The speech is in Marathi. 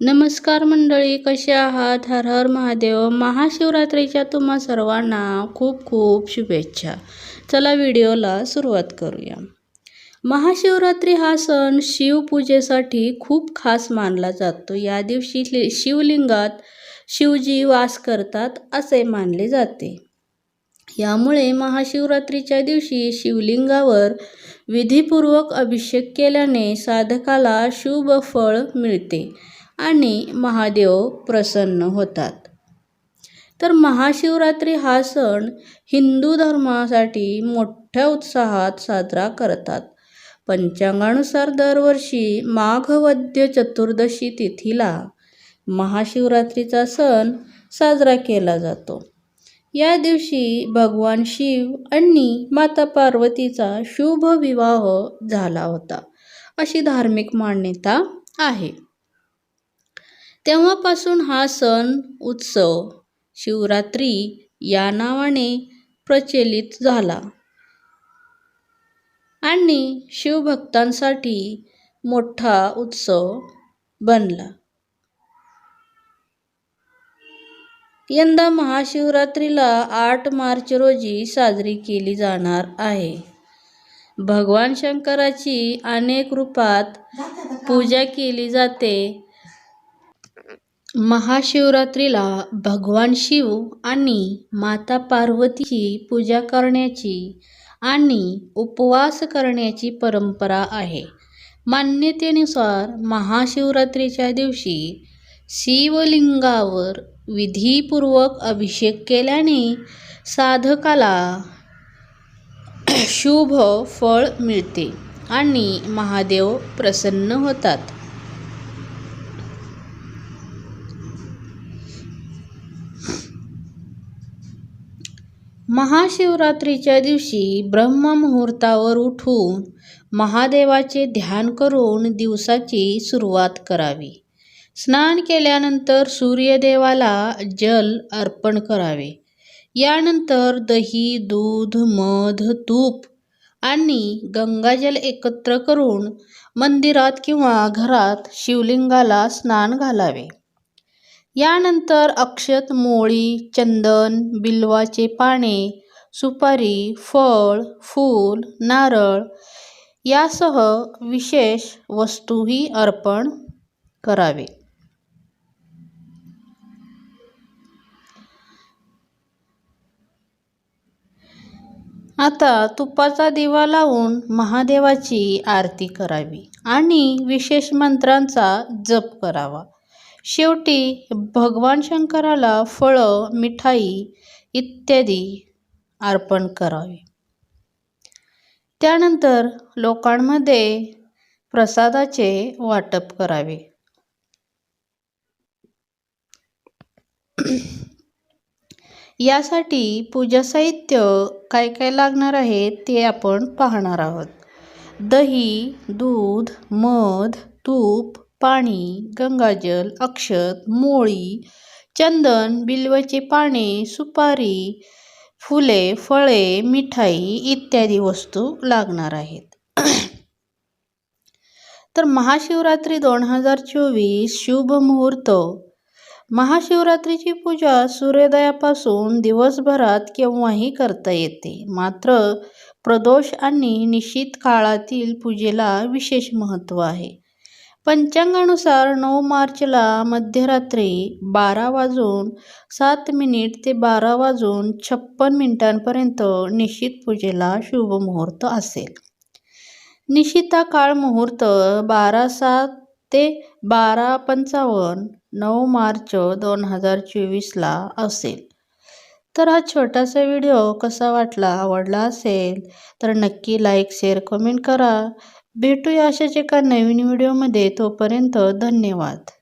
नमस्कार मंडळी कसे आहात? हर हर महादेव. महाशिवरात्रीच्या तुम्हा सर्वांना खूप खूप शुभेच्छा. चला व्हिडिओला सुरुवात करूया. महाशिवरात्री हा सण शिवपूजेसाठी खूप खास मानला जातो. या दिवशी शिवलिंगात शिवजी वास करतात असे मानले जाते. यामुळे महाशिवरात्रीच्या दिवशी शिवलिंगावर विधीपूर्वक अभिषेक केल्याने साधकाला शुभ फळ मिळते. आणि महादेव प्रसन्न होतात. तर महाशिवरात्री हा सण हिंदू धर्मासाठी मोठ्या उत्साहात साजरा करतात. पंचांगानुसार दरवर्षी माघवद्य चतुर्दशी तिथीला महाशिवरात्रीचा सण साजरा केला जातो. या दिवशी भगवान शिव आणि माता पार्वतीचा शुभ विवाह झाला होता अशी धार्मिक मान्यता आहे. तेव्हापासून हा सण उत्सव शिवरात्री या नावाने प्रचलित झाला. आणि शिवभक्तांसाठी मोठा उत्सव बनला. यंदा महाशिवरात्रीला आठ मार्च रोजी साजरी केली जाणार आहे. भगवान शंकराची अनेक रूपात पूजा केली जाते. महाशिवरात्रीला भगवान शिव आणि माता पार्वतीची पूजा करण्याची आणि उपवास करण्याची परंपरा आहे. मान्यतेनुसार महाशिवरात्रीच्या दिवशी शिवलिंगावर विधीपूर्वक अभिषेक केल्याने साधकाला शुभ फळ मिळते आणि महादेव प्रसन्न होतात. महाशिवरात्रीच्या दिवशी ब्रह्ममुहूर्तावर उठून महादेवाचे ध्यान करून दिवसाची सुरुवात करावी. स्नान केल्यानंतर सूर्यदेवाला जल अर्पण करावे. यानंतर दही दूध मध तूप आणि गंगाजल एकत्र करून मंदिरात किंवा घरात शिवलिंगाला स्नान घालावे. यानंतर अक्षत मोळी चंदन बिल्वाचे पाने सुपारी फळ फूल नारळ यासह विशेष वस्तूही अर्पण करावे. आता तुपाचा दिवा लावून महादेवाची आरती करावी आणि विशेष मंत्रांचा जप करावा. शेवटी भगवान शंकराला फळं मिठाई इत्यादी अर्पण करावे. त्यानंतर लोकांमध्ये प्रसादाचे वाटप करावे. यासाठी पूजा साहित्य काय काय लागणार आहे ते आपण पाहणार आहोत. दही दूध मध तूप पाणी गंगाजल अक्षत मोळी चंदन बिल्वचे पाने सुपारी फुले फळे मिठाई इत्यादी वस्तू लागणार आहेत. तर महाशिवरात्री दोन हजार चोवीस शुभ मुहूर्त. महाशिवरात्रीची पूजा सूर्योदयापासून दिवसभरात केव्हाही करता येते. मात्र प्रदोष आणि निश्चित काळातील पूजेला विशेष महत्त्व आहे. पंचांगानुसार नऊ मार्चला मध्यरात्री बारा वाजून सात मिनिट ते बारा वाजून छप्पन मिनिटांपर्यंत निश्चित पूजेला शुभ मुहूर्त असेल. निशिता काळ मुहूर्त बारा सात ते बारा पंचावन्न नऊ मार्च दोन हजार चोवीसला असेल. तर हा छोटासा व्हिडिओ कसा वाटला आवडला असेल तर नक्की लाईक शेअर कमेंट करा. भेटूया अशाच एका नवीन व्हिडिओमध्ये. तोपर्यंत धन्यवाद.